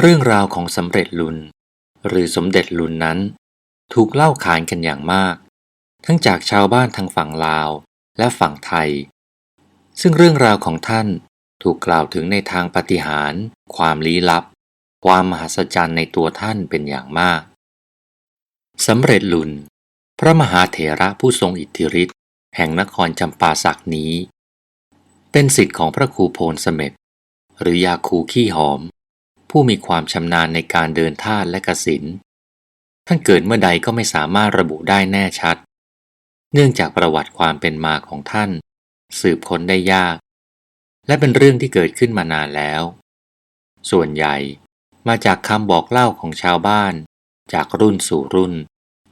เรื่องราวของสำเร็จลุน หรือสมเด็จลุนนั้น ถูกเล่าขานกันอย่างมาก ทั้งจากชาวบ้านทางฝั่งลาวและฝั่งไทย ซึ่งเรื่องราวของท่านถูกกล่าวถึงในทางปฏิหารความลี้ลับ ความมหัศจรรย์ในตัวท่านเป็นอย่างมากสำเร็จลุน พระมหาเถระผู้ทรงอิทธิฤทธิ์แห่งนครจำปาสักนี้ เป็นสิทธิ์ของพระครูโพนเสม็ดหรือยาคูขี้หอม ผู้มีความชำนาญในการเดินท่าตุและกสินท่านเกิดเมื่อใดก็ไม่สามารถระบุได้แน่ชัด เนื่องจากประวัติความเป็นมาของท่าน สืบค้นได้ยาก และเป็นเรื่องที่เกิดขึ้นมานานแล้ว ส่วนใหญ่มาจากคำบอกเล่าของชาวบ้าน จากรุ่นสู่รุ่น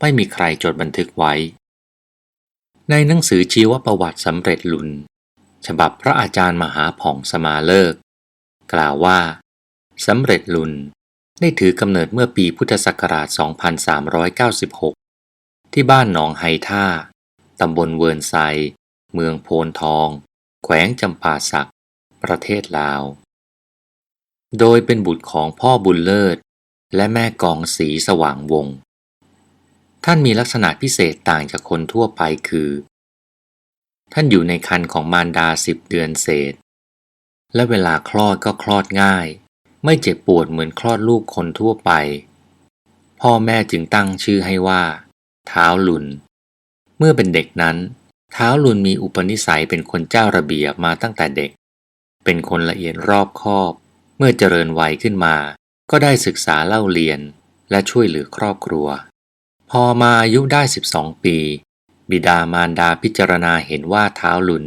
ไม่มีใครจดบันทึกไว้ ในหนังสือชีวประวัติสำเร็จลุน ฉบับพระอาจารย์มหาผ่องสมาเลิก กล่าวว่า สำเร็จลุนได้ถือกำเนิดเมื่อปีพุทธศักราช 2396 ที่บ้านหนองไฮท่า ตำบลเวิร์นไซ เมืองโพนทอง แขวงจำปาสัก ประเทศลาว โดยเป็นบุตรของพ่อบุญเลิศ และแม่กองสีสว่างวง ท่านมีลักษณะพิเศษต่างจากคนทั่วไปคือ ท่านอยู่ในคันของมารดาสิบเดือนเศษ และเวลาคลอดก็คลอดง่าย ไม่เจ็บปวดเหมือนคลอดลูกคนทั่วไป พ่อแม่จึงตั้งชื่อให้ว่า เท้าลุน เมื่อเป็นเด็กนั้น เท้าลุนมีอุปนิสัยเป็นคนเจ้าระเบียบมาตั้งแต่เด็ก เป็นคนละเอียดรอบคอบ เมื่อเจริญวัยขึ้นมา ก็ได้ศึกษาเล่าเรียนและช่วยเหลือครอบครัว พอมาอายุได้ 12 ปี บิดามารดาพิจารณาเห็นว่าเท้าลุน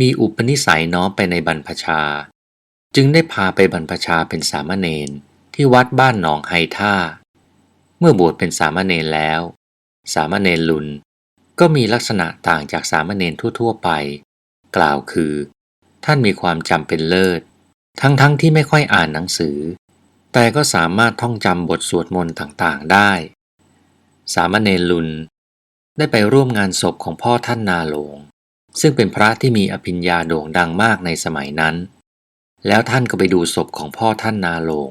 มีอุปนิสัยน้อมไปในบรรพชา จึงได้พาไปบรรพชาเป็นสามเณรที่วัดบ้านหนองไฮท่า เมื่อบวชเป็นสามเณรแล้ว สามเณรลุนก็มีลักษณะต่างจากสามเณรทั่ว ๆ ไป กล่าวคือ ท่านมีความจำเป็นเลิศ ทั้งๆทที่ไม่ค่อยอ่านหนังสือ แต่ก็สามารถท่องจำบทสวดมนต์ต่างๆได้ สามเณรลุนได้ไปร่วมงานศพของพ่อท่านนาหลง ซึ่งเป็นพระที่มีอภิญญาโด่งดังมากในสมัยนั้น แล้วท่านก็ไปดูศพของพ่อท่านนาหลง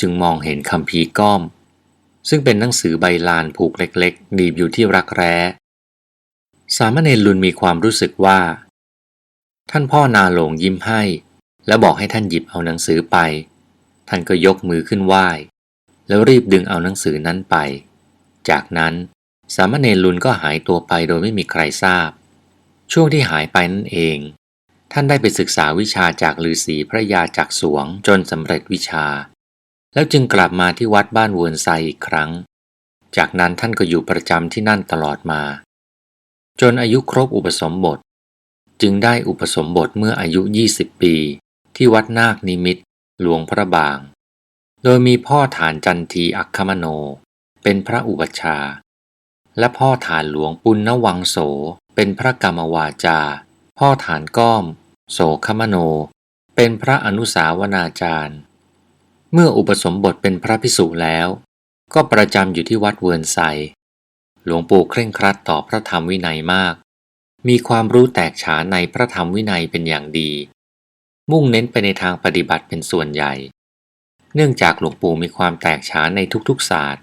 จึงมองเห็นคำพีก้อม ซึ่งเป็นหนังสือใบลานผูกเล็กๆหนีบอยู่ที่รักแร้ สามเณรลุนมีความรู้สึกว่า ท่านพ่อนาหลงยิ้มให้ แล้วบอกให้ท่านหยิบเอาหนังสือไป ท่านก็ยกมือขึ้นไหว้ แล้วรีบดึงเอาหนังสือนั้นไป จากนั้นสามเณรลุนก็หายตัวไปโดยไม่มีใครทราบ ช่วงที่หายไปนั่นเอง ท่านได้ไปศึกษาวิชาจากฤาษีพระยาจักสวงจนสำเร็จวิชา แล้วจึงกลับมาที่วัดบ้านเวินไซอีกครั้ง จากนั้นท่านก็อยู่ประจำที่นั่นตลอดมา จนอายุครบอุปสมบท จึงได้อุปสมบทเมื่ออายุ 20 ปี ที่วัดนาคนิมิตหลวงพระบาง โดยมีพ่อฐานจันทีอัคคมโน เป็นพระอุปชา และพ่อฐานหลวงปุณณวังโสเป็นพระกรรมวาจา พ่อฐานก้อม โสคมโน เป็นพระอนุสาวนาจารย์ เมื่ออุปสมบทเป็นพระพิสุแล้ว ก็ประจำอยู่ที่วัดเวิร์นไซหลวงปู่เคร่งครัดต่อพระธรรมวินัยมาก มีความรู้แตกฉานในพระธรรมวินัยเป็นอย่างดี มุ่งเน้นไปในทางปฏิบัติเป็นส่วนใหญ่ เนื่องจากหลวงปู่มีความแตกฉานในทุกๆศาสตร์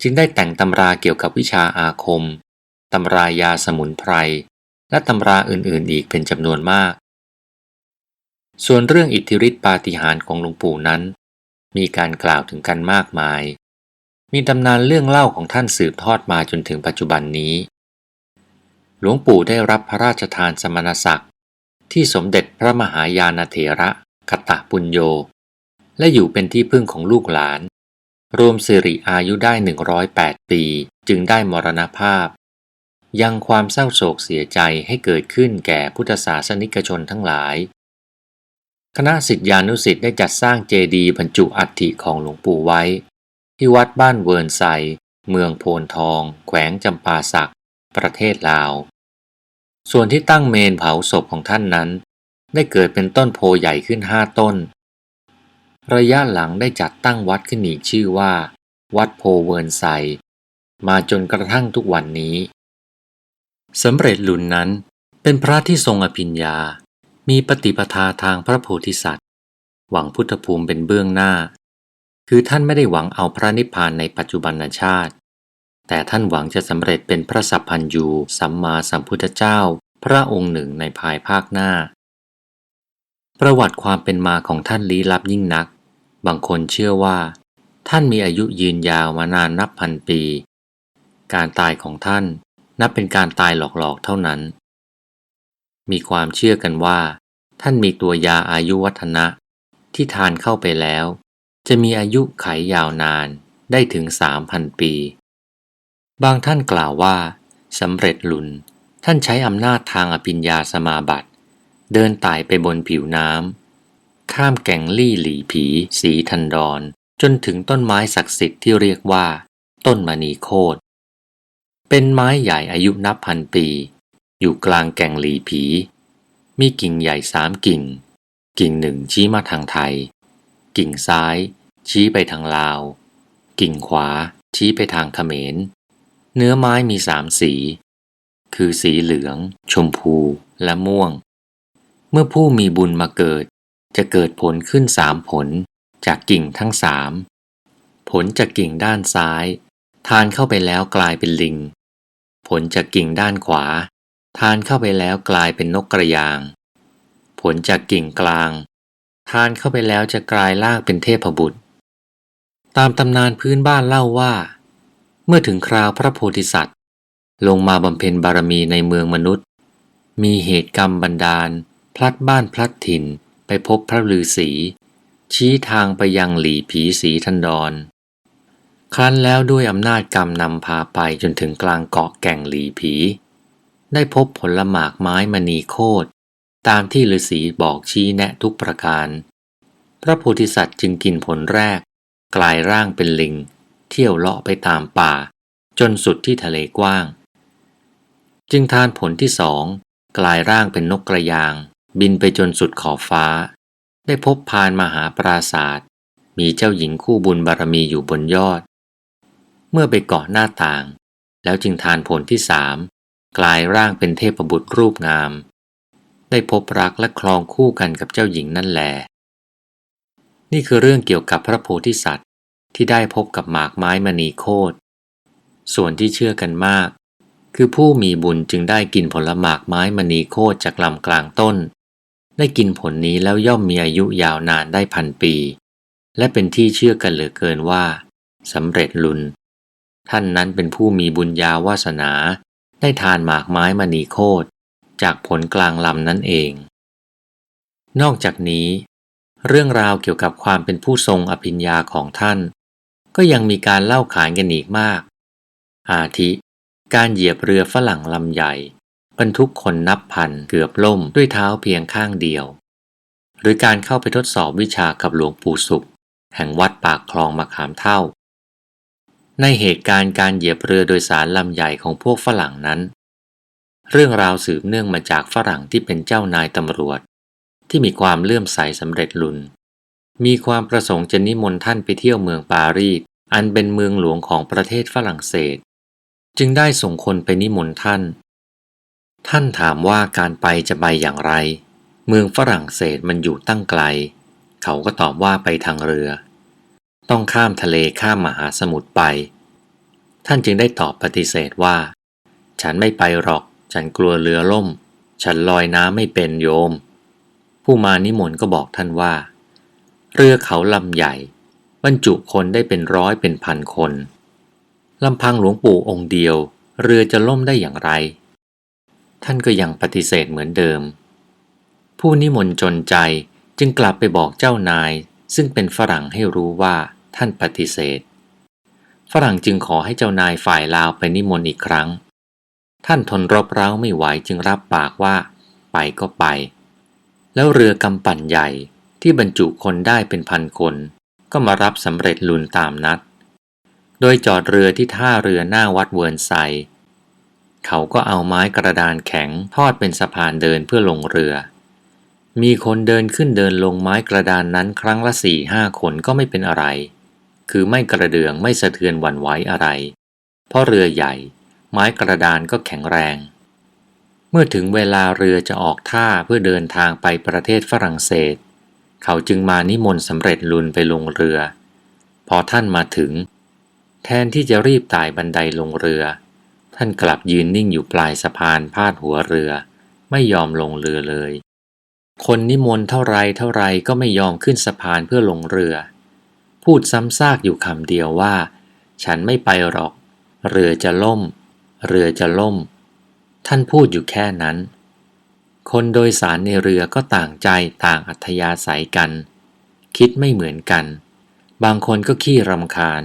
จึงได้แต่งตำราเกี่ยวกับวิชาอาคมตำรายาสมุนไพร และตำราอื่นๆอีกเป็นจำนวนมาก ส่วนเรื่องอิทธิฤทธิปาฏิหาริย์ของหลวงปู่นั้น มีการกล่าวถึงกันมากมาย มีตำนานเรื่องเล่าของท่านสืบทอดมาจนถึงปัจจุบันนี้ หลวงปู่ได้รับพระราชทานสมณศักดิ์ที่สมเด็จพระมหายาณเถระคตะปุญโญและอยู่เป็นที่พึ่งของลูกหลาน รวมสิริอายุได้ 108 ปีจึงได้มรณภาพ ยังความเศร้าโศกเสียใจให้เกิดขึ้นแก่พุทธศาสนิกชนทั้งหลาย คณะสิทธิานุสิทธิ์ได้จัดสร้างเจดีย์บรรจุอัฐิของหลวงปู่ไว้ ที่วัดบ้านเวิร์นไซ เมืองโพนทอง แขวงจำปาสัก ประเทศลาว ส่วนที่ตั้งเมนเผาศพของท่านนั้น ได้เกิดเป็นต้นโพใหญ่ขึ้นห้าต้น ระยะหลังได้จัดตั้งวัดขึ้นอีกชื่อว่า วัดโพเวิร์นไซ มาจนกระทั่งทุกวันนี้สำเร็จหลุนนั้นเป็นพระที่ทรงอภิญญา มีปฏิปทาทางพระโพธิสัตว์ หวังพุทธภูมิเป็นเบื้องหน้า คือท่านไม่ได้หวังเอาพระนิพพานในปัจจุบันชาติ แต่ท่านหวังจะสำเร็จเป็นพระสัพพัญญูสัมมาสัมพุทธเจ้า พระองค์หนึ่งในภายภาคหน้า ประวัติความเป็นมาของท่านลี้ลับยิ่งนัก บางคนเชื่อว่า ท่านมีอายุยืนยาวมานานนับพันปี การตายของท่านนับเป็นการตายหลอกๆเท่านั้น มีความเชื่อกันว่า ท่านมีตัวยาอายุวัฒนะ ที่ทานเข้าไปแล้ว จะมีอายุไขยาวนานได้ถึงสามพันปี บางท่านกล่าวว่าสำเร็จลุนท่านใช้อำนาจทางอภิญญาสมาบัติ เดินไต่ไปบนผิวน้ำข้ามแก่งลี่หลีผี สีทันดอนจนถึงต้นไม้ศักดิ์สิทธิ์ที่เรียกว่า ต้นมณีโคตเป็นไม้ใหญ่อายุนับพันปี อยู่กลางแก่งหลีผี มีกิ่งใหญ่สามกิ่ง กิ่งหนึ่งชี้มาทางไทย กิ่งซ้าย ชี้ไปทางลาว กิ่งขวาชี้ไปทางเขมร เนื้อไม้มีสามสี คือสีเหลือง ชมพูและม่วง เมื่อผู้มีบุญมาเกิด จะเกิดผลขึ้นสามผลจากกิ่งทั้งสาม ผลจากกิ่งด้านซ้าย ทานเข้าไปแล้วกลายเป็นลิง ผลจากกิ่งด้านขวา ทานเข้าไปแล้วกลายเป็นนกกระยาง ผลจากกิ่งกลาง ทานเข้าไปแล้วจะกลายลางเป็นเทพบุตร ตามตำนานพื้นบ้านเล่าว่า เมื่อถึงคราวพระโพธิสัตว์ ลงมาบำเพ็ญบารมีในเมืองมนุษย์ มีเหตุกรรมบันดาล พลัดบ้านพลัดถิ่นไปพบพระฤาษีชี้ทางไปยังหลีผีสีทันดอนครั้นแล้วด้วยอำนาจกรรมนำพาไปจนถึงกลางเกาะแก่งหลีผี ได้พบผลหมากไม้มณีโคตตามที่ฤาษีบอกชี้แนะทุกประการ พระโพธิสัตว์จึงกินผลแรก กลายร่างเป็นลิง เที่ยวเลาะไปตามป่า จนสุดที่ทะเลกว้าง จึงทานผลที่สองกลายร่างเป็นนกกระยาง บินไปจนสุดขอบฟ้า ได้พบพานมหาปราศาสตร์มีเจ้าหญิงคู่บุญบารมีอยู่บนยอด เมื่อไปเกาะหน้าต่าง แล้วจึงทานผลที่สาม กลายร่างเป็นเทพบุตรรูปงาม ได้พบรักและคลองคู่กันกับเจ้าหญิงนั่นแหลนี่คือเรื่องเกี่ยวกับพระโพธิสัตว์ที่ได้พบกับหมากไม้มณีโคตส่วนที่เชื่อกันมาก คือผู้มีบุญจึงได้กินผลหมากไม้มณีโคตจากลำกลางต้น ได้กินผลนี้แล้วย่อมมีอายุยาวนานได้พันปี และเป็นที่เชื่อกันเหลือเกินว่าสำเร็จลุน ท่านนั้นเป็นผู้มีบุญญาวาสนา ได้ทานหมากไม้มณีโคตจากผลกลางลำนั่นเอง นอกจากนี้ เรื่องราวเกี่ยวกับความเป็นผู้ทรงอภิญญาของท่าน ก็ยังมีการเล่าขานกันอีกมาก อาทิ การเหยียบเรือฝรั่งลำใหญ่บรรทุกคนนับพันเกือบล่มด้วยเท้าเพียงข้างเดียว หรือการเข้าไปทดสอบวิชากับหลวงปู่สุข แห่งวัดปากคลองมะขามเท่า ในเหตุการณ์การเหยียบเรือโดยสารลำใหญ่ของพวกฝรั่งนั้น เรื่องราวสืบเนื่องมาจากฝรั่งที่เป็นเจ้านายตำรวจ ที่มีความเลื่อมใสสำเร็จลุน มีความประสงค์จะนิมนต์ท่านไปเที่ยวเมืองปารีสอันเป็นเมืองหลวงของประเทศฝรั่งเศส จึงได้ส่งคนไปนิมนต์ท่าน ท่านถามว่าการไปจะไปอย่างไร เมืองฝรั่งเศสมันอยู่ตั้งไกล เขาก็ตอบว่าไปทางเรือ ต้องข้ามทะเลข้ามมหาสมุทรไป ท่านจึงได้ตอบปฏิเสธว่า ฉันไม่ไปหรอก ฉันกลัวเรือล่ม ฉันลอยน้ำไม่เป็นโยม ผู้มานิมนต์ก็บอกท่านว่า เรือเขาลำใหญ่ บรรจุคนได้เป็นร้อยเป็นพันคนลำพังหลวงปู่องค์เดียว เรือจะล่มได้อย่างไร ท่านก็ยังปฏิเสธเหมือนเดิม ผู้นิมนต์จนใจจึงกลับไปบอกเจ้านาย ซึ่งเป็นฝรั่งให้รู้ว่าท่านปฏิเสธ ฝรั่งจึงขอให้เจ้านายฝ่ายลาวไปนิมนต์อีกครั้ง ท่านทนรบเร้าไม่ไหวจึงรับปากว่า ไปก็ไป แล้วเรือกำปั่นใหญ่ที่บรรจุคนได้เป็นพันคน ก็มารับสำเร็จลุนตามนัด โดยจอดเรือที่ท่าเรือหน้าวัดเวิร์นไซ เขาก็เอาไม้กระดานแข็งทอดเป็นสะพานเดินเพื่อลงเรือ มีคนเดินขึ้นเดินลงไม้กระดานนั้นครั้งละสี่ห้าคนก็ไม่เป็นอะไร คือไม่กระเดืองไม่สะเทือนหวั่นไหวอะไร เพราะเรือใหญ่ ไม้กระดานก็แข็งแรง เมื่อถึงเวลาเรือจะออกท่าเพื่อเดินทางไปประเทศฝรั่งเศส เขาจึงมานิมนต์สำเร็จลุนไปลงเรือ พอท่านมาถึง แทนที่จะรีบไต่บันไดลงเรือ ท่านกลับยืนนิ่งอยู่ปลายสะพานพาดหัวเรือ ไม่ยอมลงเรือเลย คนนิมนต์เท่าไรเท่าไรก็ไม่ยอมขึ้นสะพานเพื่อลงเรือ พูดซ้ำซากอยู่คำเดียวว่า ฉันไม่ไปหรอก เรือจะล่ม เรือจะล่ม ท่านพูดอยู่แค่นั้น คนโดยสารในเรือก็ต่างใจต่างอัธยาศัยกัน คิดไม่เหมือนกัน บางคนก็ขี้รำคาญ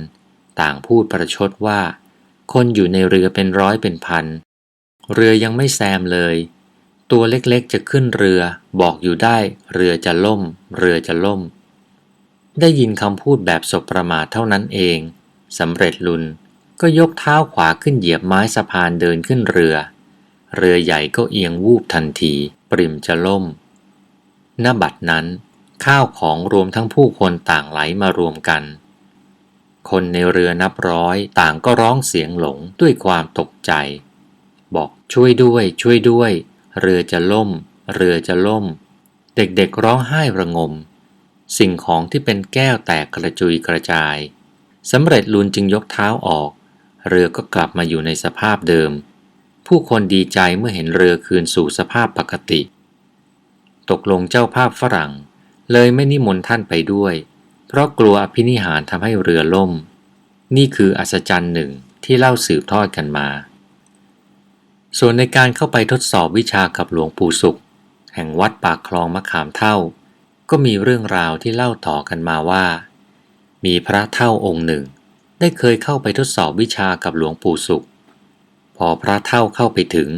ต่างพูดประชดว่า คนอยู่ในเรือเป็นร้อยเป็นพัน เรือยังไม่แซมเลย ตัวเล็กๆจะขึ้นเรือบอกอยู่ได้ เรือจะล่ม เรือจะล่ม ได้ยินคำพูดแบบสบประมาทเท่านั้นเองสำเร็จลุนก็ยกเท้าขวาขึ้นเหยียบไม้สะพานเดินขึ้นเรือ เรือใหญ่ก็เอียงวูบทันที ปริมจะล่มณบัดนั้น ข้าวของรวมทั้งผู้คนต่างไหลมารวมกัน คนในเรือนับร้อยต่างก็ร้องเสียงหลงด้วยความตกใจ บอกช่วยด้วย ช่วยด้วย เรือจะล่ม เรือจะล่ม เด็กๆร้องไห้ระงม สิ่งของที่เป็นแก้วแตกกระจุยกระจายสำเร็จลุนจึงยกเท้าออก เรือก็กลับมาอยู่ในสภาพเดิม ผู้คนดีใจเมื่อเห็นเรือคืนสู่สภาพปกติ ตกลงเจ้าภาพฝรั่ง เลยไม่นิมนต์ท่านไปด้วย เพราะกลัวอภินิหารทำให้เรือล่ม นี่คืออัศจรรย์หนึ่งที่เล่าสืบทอดกันมา ส่วนในการเข้าไปทดสอบวิชากับหลวงปู่สุข แห่งวัดปากคลองมะขามเท่า ก็มีเรื่องราวที่เล่าต่อกันมาว่า มีพระเท่าองค์หนึ่ง ได้เคยเข้าไปทดสอบวิชากับหลวงปู่สุข พอพระเท่าเข้าไปถึง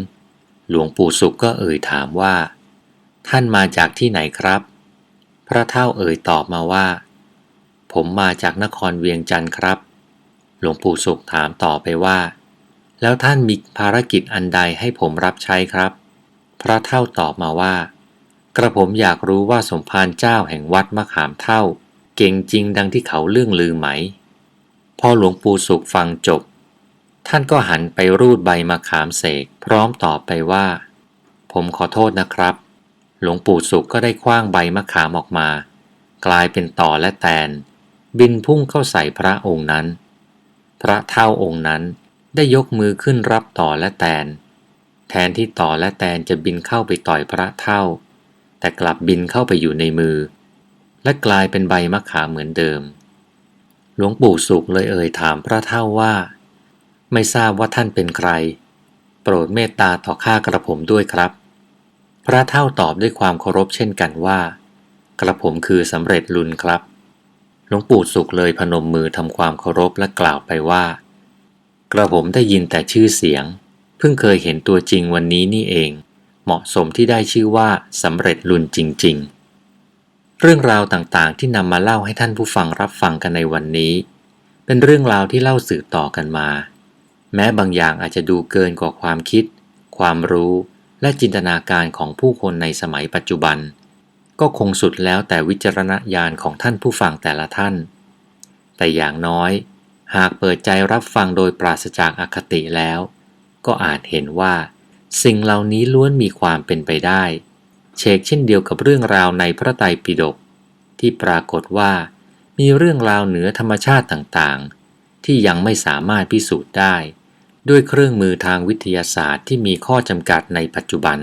หลวงปู่สุขก็เอ่ยถามว่า ท่านมาจากที่ไหนครับ พระเท่าเอ่ยตอบมาว่า ผมมาจากนครเวียงจันทร์ครับ หลวงปู่สุขถามต่อไปว่า แล้วท่านมีภารกิจอันใดให้ผมรับใช้ครับ พระเท่าตอบมาว่า กระผมอยากรู้ว่าสมภารเจ้าแห่งวัดมะขามเท่า เก่งจริงดังที่เขาเรื่องลือไหม พอหลวงปู่สุขฟังจบ ท่านก็หันไปรูดใบมะขามเสกพร้อมตอบไปว่า ผมขอโทษนะครับ หลวงปู่สุขก็ได้คว้างใบมะขามออกมา กลายเป็นต่อและแตน บินพุ่งเข้าใส่พระองค์นั้น พระเท่าองค์นั้นได้ยกมือขึ้นรับต่อและแตน แทนที่ต่อและแตนจะบินเข้าไปต่อยพระเท่า แต่กลับบินเข้าไปอยู่ในมือ และกลายเป็นใบมะขามเหมือนเดิม หลวงปู่สุขเลยเอ่ยถามพระเท่าว่า ไม่ทราบว่าท่านเป็นใคร โปรดเมตตาต่อข้ากระผมด้วยครับ พระเท่าตอบด้วยความเคารพเช่นกันว่า กระผมคือสำเร็จลุนครับหลวงปู่สุขเลยพนมมือทำความเคารพและกล่าวไปว่า กระผมได้ยินแต่ชื่อเสียง เพิ่งเคยเห็นตัวจริงวันนี้นี่เอง เหมาะสมที่ได้ชื่อว่าสำเร็จลุนจริง ๆ เรื่องราวต่างๆที่นำมาเล่าให้ท่านผู้ฟังรับฟังกันในวันนี้ เป็นเรื่องราวที่เล่าสืบต่อกันมา แม้บางอย่างอาจจะดูเกินกว่าความคิด ความรู้ และจินตนาการของผู้คนในสมัยปัจจุบัน ก็คงสุดแล้วแต่วิจารณญาณของท่านผู้ฟังแต่ละท่าน แต่อย่างน้อยหากเปิดใจรับฟังโดยปราศจากอคติแล้ว ก็อาจเห็นว่า สิ่งเหล่านี้ล้วนมีความเป็นไปได้ เชกเช่นเดียวกับเรื่องราวในพระไตรปิฎกที่ปรากฏว่า มีเรื่องราวเหนือธรรมชาติต่างๆ ที่ยังไม่สามารถพิสูจน์ได้ ด้วยเครื่องมือทางวิทยาศาสตร์ที่มีข้อจำกัดในปัจจุบัน